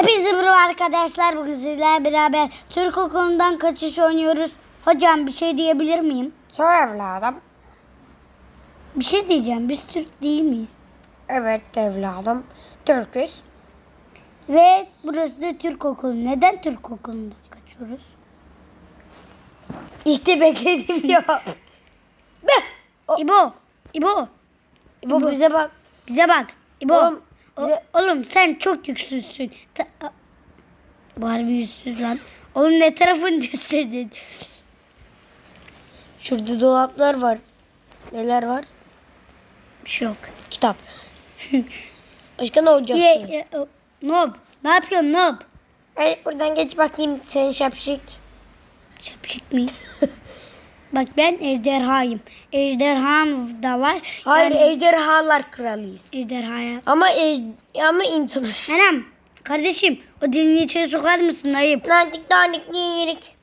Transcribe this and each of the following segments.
Hepinize merhaba arkadaşlar. Bugün sizlerle beraber Türk okulundan kaçış oynuyoruz. Hocam bir şey diyebilir miyim? Sor evladım. Bir şey diyeceğim. Biz Türk değil miyiz? Evet evladım. Türküz. Ve burası da Türk okulu. Neden Türk okulundan kaçıyoruz? İşte beklediğim cevap. Be. O- İbo. İbo. Bu bize bak. Bize bak. İbo. Oğlum, O- oğlum sen çok yüksüzsün. Ta- Bu harbi yüzsüz lan. Oğlum ne tarafın düşsün? Şurada dolaplar var. Neler var? Bir şey yok. Kitap. Başka ne olacak? Ye, ye, o- Nob. Ne yapıyorsun Nob? Hey buradan geç bakayım sen şapşik. Şapşik mi? Bak ben ejderhayım. Ejderham da var. Hayır Yani ejderhalar kralıyız. ejderhaya. Ama ej ama insanız. Anam kardeşim o dilini içeri sokar mısın ayıp? Nanik nanik yiyirik.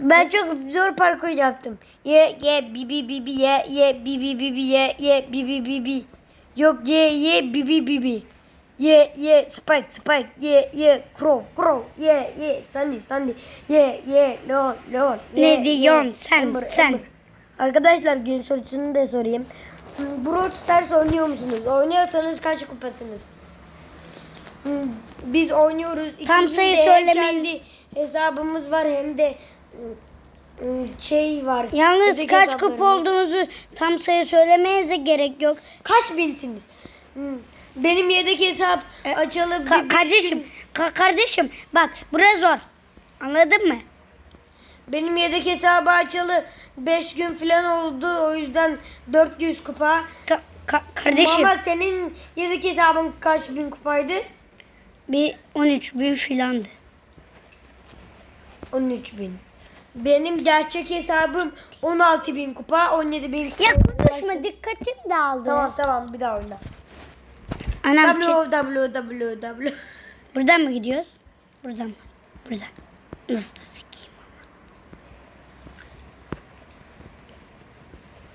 Ben çok zor parkur yaptım. Ye ye bi bi bi bi ye ye bi bi bi bi ye ye bi bi bi bi. Yok ye ye bi bi bi bi. Ye ye spike spike ye ye crow crow ye ye sunny sunny ye ye lol lol. Ne ye, diyorsun ye, sen, Amber, sen? Amber. Arkadaşlar gün sorusunu da sorayım. Hmm, Brawl Stars oynuyor musunuz? Oynuyorsanız kaç kupasınız? Hmm, Biz oynuyoruz. Tam İkimizin sayı de hem söylemeyin. kendi hesabımız var hem de hmm, şey var. Yalnız yedek kaç hesaplarımız. kupa olduğunuzu tam sayı söylemenize gerek yok. Kaç binsiniz? Benim yedek hesap E, açalı Ka- kardeşim, ka- kardeşim bak burası zor. Anladın mı? Benim yedek hesabı açalı 5 gün falan oldu. O yüzden 400 kupa. Ka- ka- kardeşim Ama senin yedek hesabın kaç bin kupaydı? bir 13 bin filandı. 13 bin. Benim gerçek hesabım 16 bin kupa, 17 bin kupa. Ya konuşma dikkatim dağıldı. Tamam tamam bir daha oyna. Anam www. buradan mı gidiyoruz? Buradan mı? Buradan. Nasıl da sikeyim.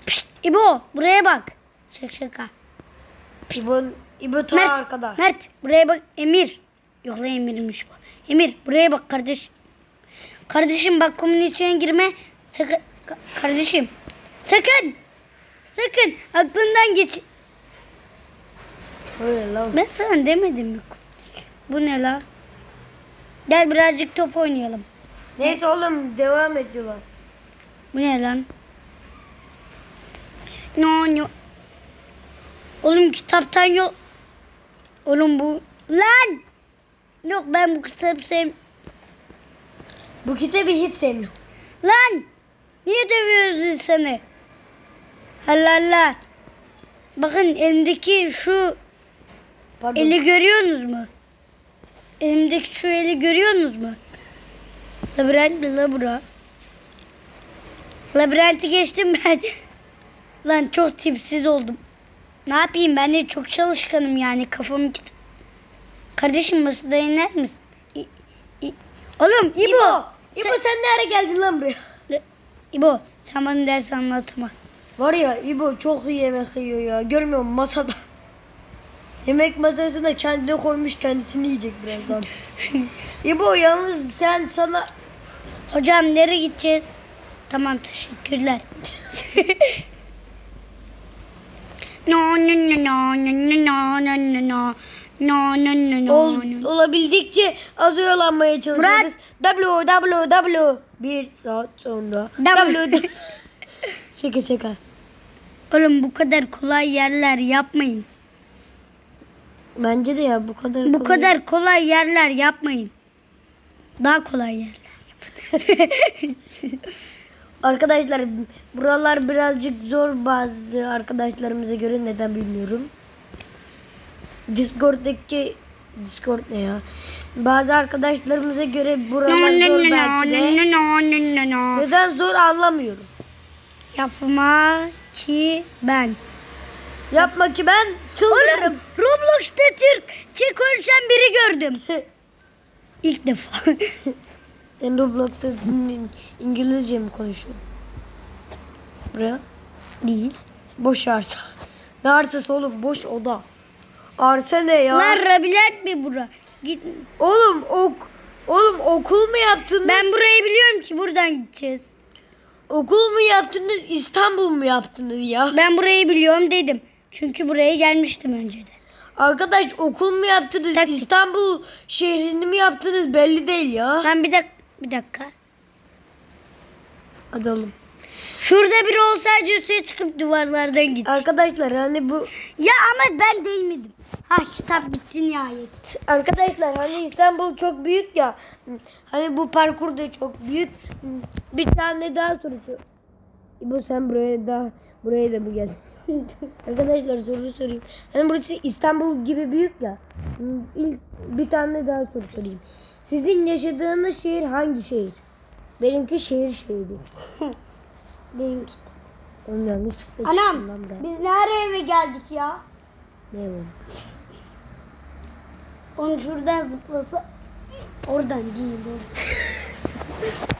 Pişt, İbo buraya bak. Şaka şaka. İbo, İbo ta Mert, arkada. Mert buraya bak Emir. Yok lan Emir'miş bu. Emir buraya bak kardeş. Kardeşim bak kumun içine girme. Sakın. Ka- kardeşim. Sakın. Sakın. Aklından geç. Öyle lan. Ben sana demedim mi? Bu ne la? Gel birazcık top oynayalım. Neyse oğlum devam ediyorlar. Bu ne lan? No no. Oğlum kitaptan yok. Oğlum bu lan. Yok ben bu kitabı sev. Bu kitabı hiç sevmiyorum. Lan. Niye dövüyoruz insanı? Allah Allah. Bakın elimdeki şu Pardon. eli görüyorsunuz mu? Elimdeki şu eli görüyorsunuz mu? Labirent mi la bura? Labirenti geçtim ben. Lan çok tipsiz oldum. Ne yapayım ben de çok çalışkanım yani kafamı kit... Kardeşim masada iner misin? İ- İ- Oğlum İbo. İbo. İbo Sen- sen ne ara geldin lan buraya? İbo sen bana ders anlatamazsın. Var ya İbo çok iyi yemek yiyor ya. Görmüyor musun masada? Yemek masasına kendine koymuş kendisini yiyecek birazdan. İbo yalnız sen sana Hocam nereye gideceğiz? Tamam teşekkürler. no no no no no no no no no no no no no ol, no. olabildikçe az oyalanmaya çalışıyoruz. www bir saat sonra. W. şaka şaka. Oğlum bu kadar kolay yerler yapmayın. Bence de ya bu kadar Bu kolay. kadar kolay yerler yapmayın. Daha kolay yerler. Arkadaşlar buralar birazcık zor bazı arkadaşlarımıza göre neden bilmiyorum. Discord'daki Discord ne ya? Bazı arkadaşlarımıza göre buralar zor belki de. Neden zor anlamıyorum. Yapma ki ben. Yapma ki ben çıldırırım. Oğlum Roblox'ta Türkçe konuşan biri gördüm. İlk defa. Sen Roblox'ta İng- İngilizce mi konuşuyorsun? Buraya. Değil. Boş arsa. Ne arsası oğlum? Boş oda. Arsa ne ya? Lan labirent mi bura? Git. Oğlum ok Oğlum okul mu yaptınız? Ben burayı biliyorum ki buradan gideceğiz. okul mu yaptınız? İstanbul mu yaptınız ya? Ben burayı biliyorum dedim. Çünkü buraya gelmiştim önceden. Arkadaş okul mu yaptınız? Taktik. İstanbul şehrini mi yaptınız? Belli değil ya. Ben bir dakika. Bir dakika. Oğlum. Şurada biri olsaydı üstüne çıkıp duvarlardan git. Arkadaşlar hani bu Ya ama ben değmedim. Ha kitap bitti nihayet. Arkadaşlar hani İstanbul çok büyük ya. Hani bu parkur da çok büyük. Bir tane daha soru sor. İbo sen buraya da buraya da mı geldin? Arkadaşlar soru sorayım. Hani burası İstanbul gibi büyük ya. İlk bir tane daha soru sorayım. Sizin yaşadığınız şehir hangi şehir? Benimki şehir şehri. Benimki. Onun yanlışlıkla çıktım Anam lan ben. biz nereye eve geldik ya? Ne bu? Onu şuradan zıplasa. Oradan değil oradan.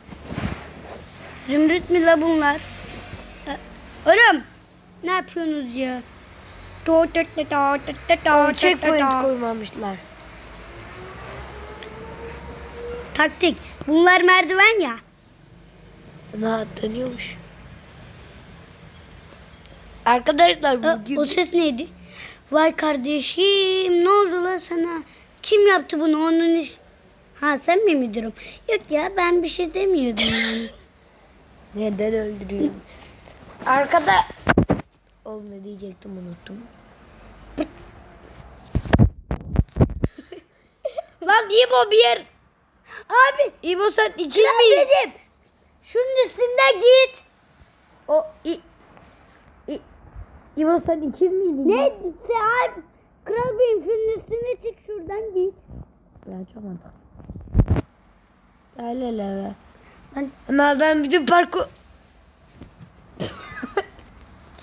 Zümrüt mü la bunlar? E, Oğlum ne yapıyorsunuz ya? Checkpoint koymamışlar. Taktik. Bunlar merdiven ya. Ana dönüyormuş. Arkadaşlar bugün O ses neydi? Vay kardeşim ne oldu la sana? Kim yaptı bunu onun iş? Ha sen mi müdürüm? Yok ya ben bir şey demiyordum neden öldürüyorsun? Arkada Oğlum ne diyecektim unuttum. Lan İbo bir yer. Abi İbo sen ben miyiz? dedim. Şunun üstünden git. O İ, İ, İbo sen ikiz miydin? Ne? Sen abi kral benim şunun üstüne çık şuradan git. Ya çok mantıklı. La. Lan Ama ben bütün parkur...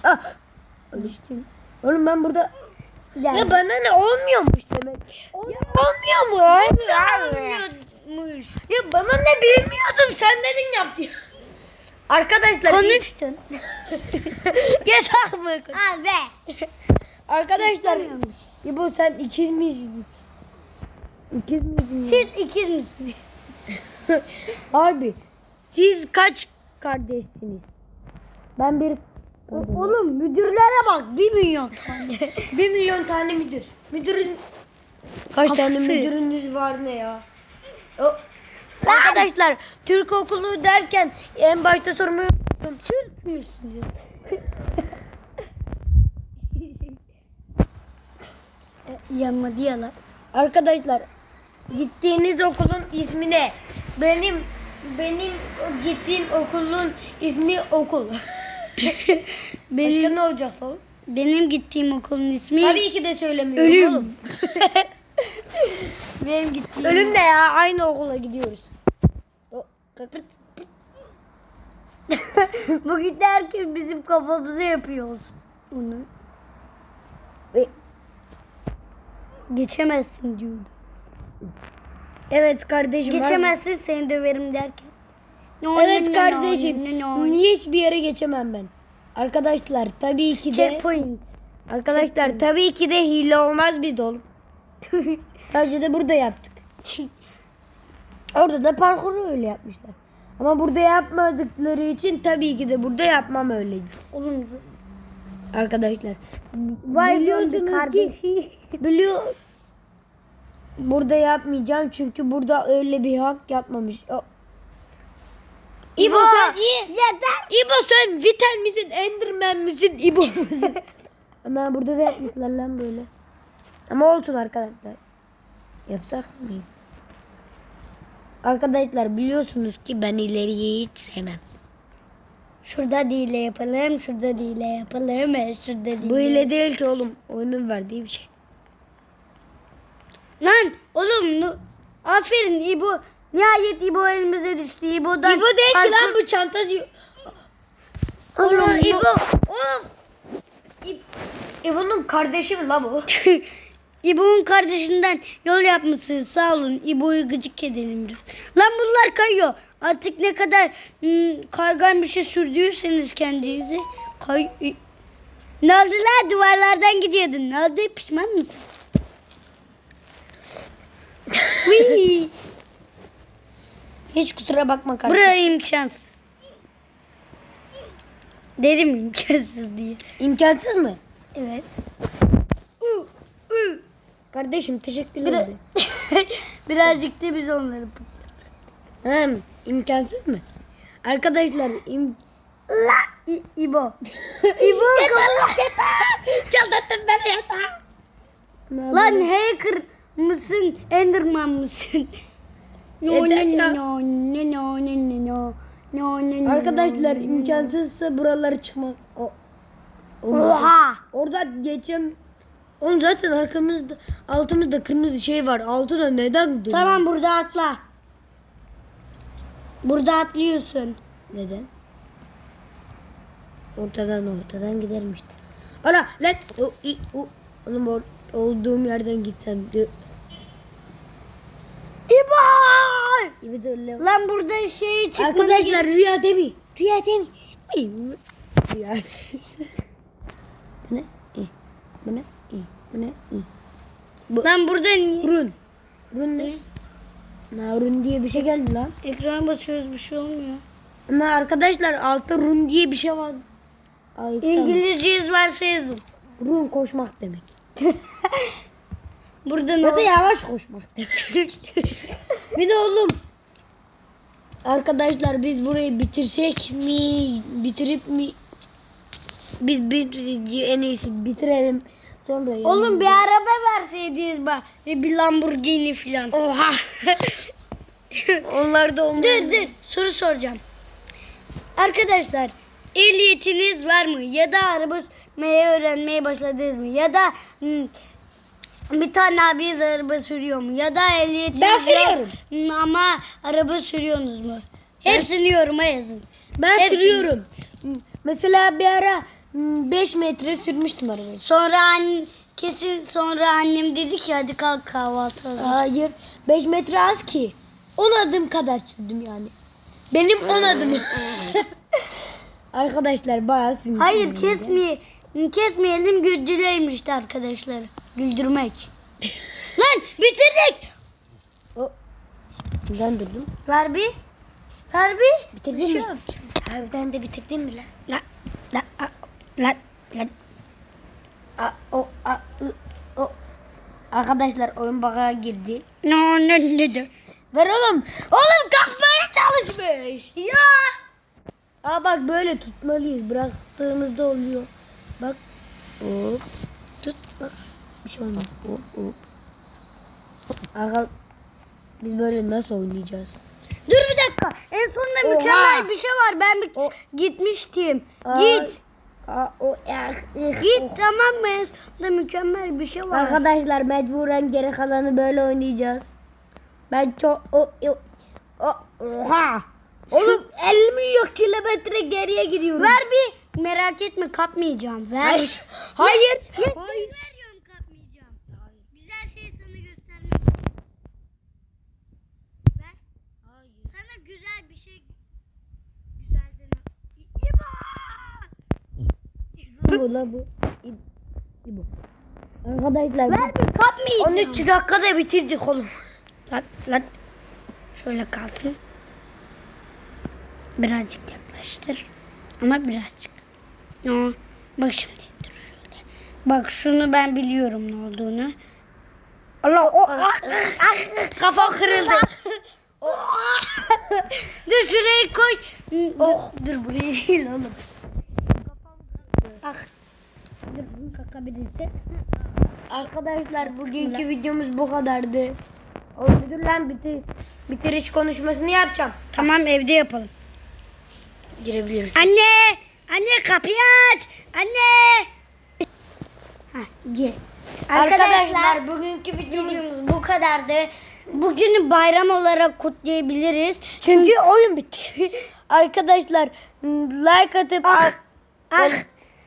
ah, düştün. oğlum ben burada... Yani. Ya bana ne olmuyormuş demek. Ya olmuyor mu? Olmuyormuş. Ya bana ne bilmiyordum sen dedin yap diyor. Arkadaşlar Konuştun. yasak mı? Ha ve. Arkadaşlar. İbo sen ikiz miydin? İkiz miydin? ya? Siz ikiz misiniz? Harbi. Siz kaç kardeşsiniz? Ben bir Oğlum müdürlere bak bir milyon tane. bir milyon tane müdür. Müdürün kaç tane müdürünüz var ne ya? O- Arkadaşlar Türk okulu derken en başta sormayı unuttum. Türk müsünüz? Yanmadı yalan. Arkadaşlar gittiğiniz okulun ismi ne? Benim benim o gittiğim okulun ismi okul. Başka Benim, ne olacak oğlum? benim gittiğim okulun ismi Tabii ki de söylemiyorum Ölüm. oğlum. benim gittiğim Ölüm de ya aynı okula gidiyoruz. Bugün herkes bizim kafamıza yapıyoruz onu. E, Geçemezsin diyordu. Evet kardeşim. Geçemezsin seni döverim derken. No, Evet no, kardeşim. no, no, no. Niye hiçbir yere geçemem ben? Arkadaşlar tabii ki de Checkpoint. arkadaşlar tabii ki de hile olmaz bizde oğlum. Sadece de burada yaptık. Orada da parkuru öyle yapmışlar. Ama burada yapmadıkları için tabii ki de burada yapmam öyleydi. Oğlum Arkadaşlar. vay Biliyorsunuz ki-. Biliyor. Burada yapmayacağım çünkü burada öyle bir hak yapmamış. İbo sen iyi. Yeter. İbo sen Vitel misin? Enderman misin? İbo musun? Ama burada da yapmışlar lan böyle. Ama olsun arkadaşlar. Yapsak mıyız? Arkadaşlar biliyorsunuz ki ben ileriyi hiç sevmem. Şurada dile yapalım, şurada dile yapalım, e, şurada dile. Bu ile değil ki oğlum. Oyunun verdiği bir şey. Lan oğlum aferin İbo. Nihayet İbo elimize düştü. İbo'dan İbo değil ki lan bu çantası. Oğlum İbo. Oğlum. İbo'nun kardeşi mi la bu? İbo'nun kardeşinden yol yapmışsınız. Sağ olun. İbo'yu gıcık edelim. Diyor. Lan bunlar kayıyor. Artık ne kadar ım, kaygan bir şey sürdüyseniz kendinizi kay... Ne oldu la? Duvarlardan gidiyordun. Ne oldu? Pişman mısın? Wee. Hiç kusura bakma kardeşim. Buraya imkansız. Dedim imkansız diye. İmkansız mı? Evet. Kardeşim teşekkür Bir. Birazcık da biz onları Hem imkansız mı? Arkadaşlar im... La İ- İbo. İbo Çaldattın beni yatağa. Lan hacker mısın? Enderman mısın? No, no, no, no, no, no, no, no, Arkadaşlar imkansızsa buraları çıkmak. Oha. Orada geçem. Oğlum zaten arkamızda altımızda kırmızı şey var. Altına neden dönüyor? Tamam burada atla. Burada atlıyorsun. Neden? Ortadan ortadan giderim işte. Ana lan. Oğlum olduğum yerden gitsem. İbi de öyle. Lan burada şey çıkmadı. Arkadaşlar rüya demi. Rüya demi. Rüya demi. Bu ne? Bu ne? Bu ne? İyi. Lan burada niye? Run. Run ne? Na run diye bir şey geldi lan. Ekran basıyoruz bir şey olmuyor. Ama arkadaşlar altta run diye bir şey var. Ay, tamam. İngilizce yazarsa yazın. Run koşmak demek. Burada ne Ya da yavaş koşmak demek. bir de oğlum. Arkadaşlar biz burayı bitirsek mi? Bitirip mi? Biz bir en iyisi bitirelim. Sonra Oğlum bir araba verseydiniz bak. Bir Lamborghini falan. Oha. Onlar da olmaz. Dur dur soru soracağım. Arkadaşlar ehliyetiniz var mı? Ya da araba sürmeyi öğrenmeye başladınız mı? Ya da hmm, bir tane abiniz araba sürüyor mu? Ya da ehliyetiniz Ben yok sürüyorum. hmm, ama araba sürüyorsunuz mu? Hepsini yoruma yazın. Ben Hepsini. sürüyorum. Mesela bir ara 5 metre sürmüştüm arabayı. Sonra an kesin sonra annem dedi ki hadi kalk kahvaltı hazır. Hayır. 5 metre az ki. 10 adım kadar sürdüm yani. Benim 10 adımım. Arkadaşlar bayağı sürmüştüm. Hayır kesmeye kesmeyelim güldüreymişti arkadaşlar. Güldürmek. Lan bitirdik. O. Neden durdum? Ver bir. Ver bir. Bitirdin şey mi? yap. Harbiden de bitirdin mi lan? La la a, la la. A, o, a, ı, o. Arkadaşlar oyun baka girdi. No no no. no. Ver oğlum. Oğlum kalkmaya çalışmış. Ya. Aa bak böyle tutmalıyız. Bıraktığımızda oluyor. Bak. Hop. Tut. Bak. Bir şey olmuyor. Hop hop. Arka... Biz böyle nasıl oynayacağız? Dur bir dakika. En sonunda Oha. mükemmel bir şey var. Ben bir O- gitmiştim. Ay. Git. Aa, o, eh, eh, Git oh. tamam mı? En sonunda mükemmel bir şey var. Arkadaşlar mecburen geri kalanı böyle oynayacağız. Ben çok... O, o, o, oha! Oğlum 50 milyon kilometre geriye gidiyorum. Ver bir. Merak etme kapmayacağım. Ver. Hayır. Hayır. Ya, Hayır. veriyorum kapmayacağım. Güzel şey sana göstermek için. Ver. Sana güzel bir şey güzelden İbo! Bu la bu. İb- İbo. Arkadaşlar Ver bir kapmayacağım. 13 dakikada bitirdik oğlum. Lan lan. Şöyle kalsın. Birazcık yaklaştır. Ama birazcık. Ya, bak şimdi dur şöyle. Bak şunu ben biliyorum ne olduğunu. Allah o ah, ah, Kafam kırıldı. dur şurayı koy. Oh. Dur burayı değil oğlum. Ah. Dur bunu. Arkadaşlar bugünkü videomuz bu kadardı. O müdürle bitir, bitiriş konuşmasını yapacağım. Tamam evde yapalım. Girebiliriz. Anne! Anne kapıyı aç! Anne! Hah, gel. Arkadaşlar bugünkü videomuz videomuz bu kadardı. Bugünü bayram olarak kutlayabiliriz. çünkü oyun bitti. Arkadaşlar like atıp Ah, ah.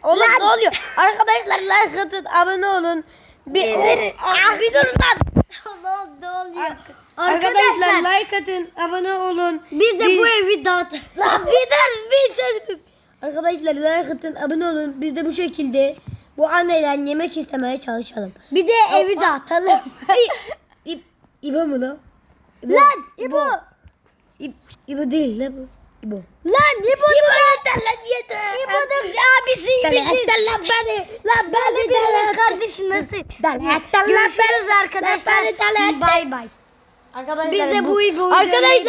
Oğlum Lan. ne oluyor? Arkadaşlar like atın, abone olun. Bir. Ah, bir durun lan. ne oluyor? Arkadaşlar like atın, abone olun. biz de bu evi dağıtalım. Lan bir dur, bir ses. Arkadaşlar like atın, abone olun. Biz de bu şekilde bu anneden yemek istemeye çalışalım. Bir de evi dağıtalım. İ- İbo mu lan? İbo. Lan İbo. İb, İbo değil lan bu. İbo. Lan İbo İbo yeter lan yeter. İbo'nun abisi Deli ettin lan beni. Lan beni deli ettin. kardeşi nasıl? Görüşürüz arkadaşlar. Bay bay. Arkadaşlar Biz de bu İbo'yu Arkadaşlar